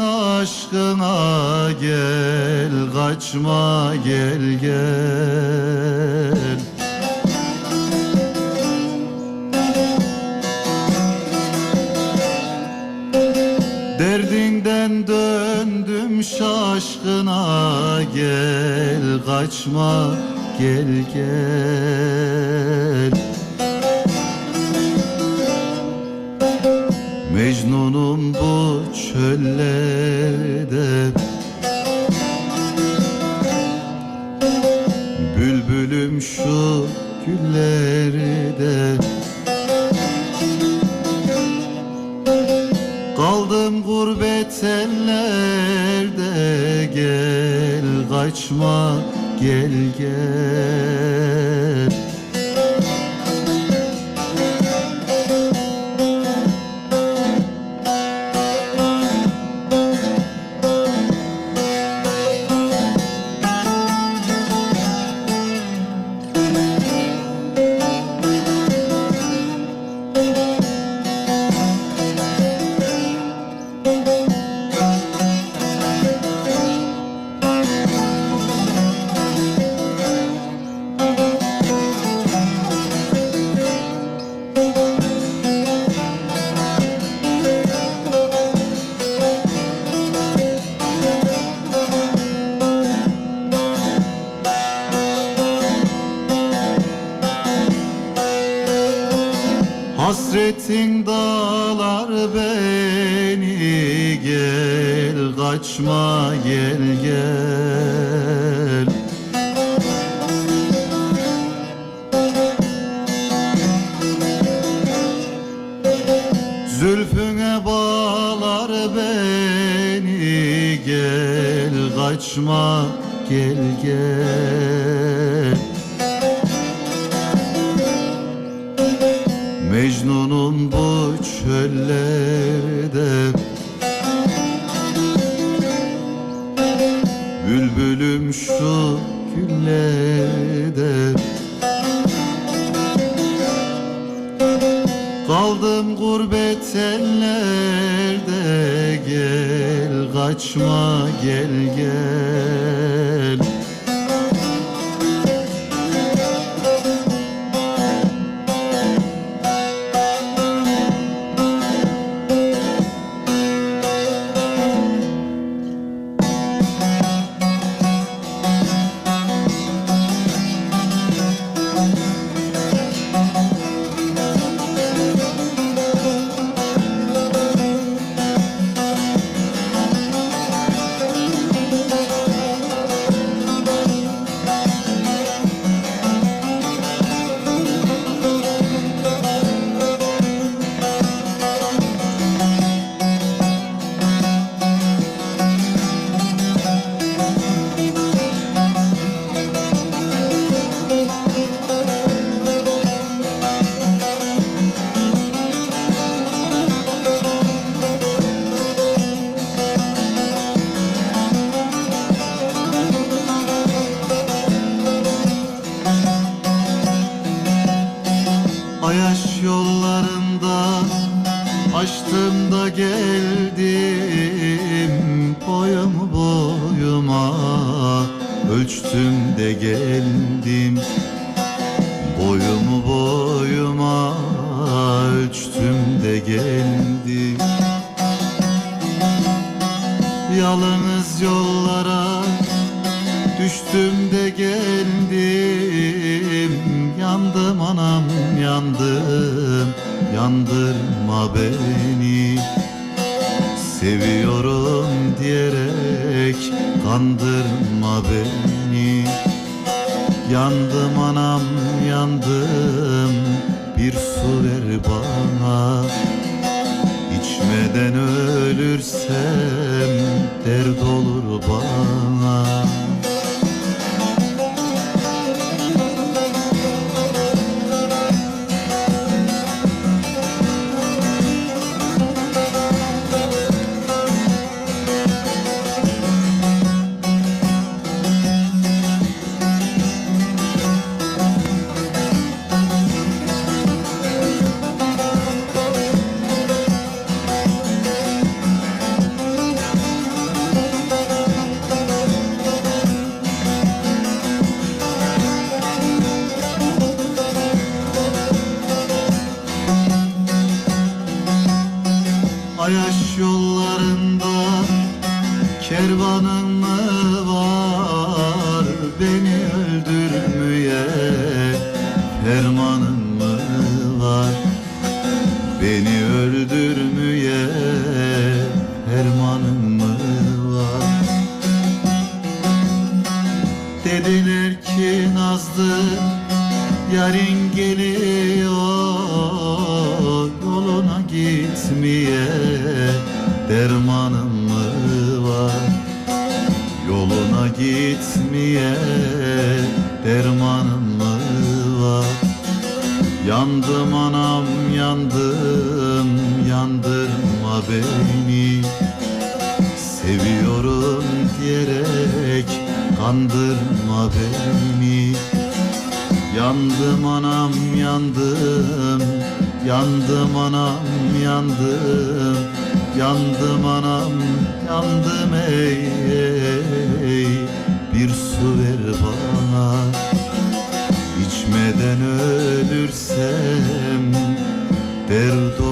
aşkına gel kaçma gel gel. Derdinden döndüm şaşkına gel kaçma gel gel Mecnunum bu çöllerde Bülbülüm şu güllerde. Kaldım gurbet ellerde. Gel kaçma gel gel Hasretin dağlar beni Gel kaçma gel gel. Zülfüne bağlar beni Gel kaçma gel gel güllerde Kaldım gurbet ellerde Gel kaçma gel gel Boyum boyuma. Ölçtüm de geldim. Boyumu boyuma. Ölçtüm de geldim. Yalnız yollara Düştüm de geldim. Yandım anam yandım. Yandırma beni Seviyorum diyerek Kandırma beni. Yandım anam yandım. Bir su ver bana. İçmeden ölürsem dert olur bana Ayaş yollarında kervanın mı var? Beni öldürmeye fermanın mı var? Beni Yandım anam yandım yandırma beni. Seviyorum diyerek kandırma beni. Yandım anam yandım Yandım anam yandım. Yandım anam yandım ey, ey. Bir su ver bana neden ölürsem dert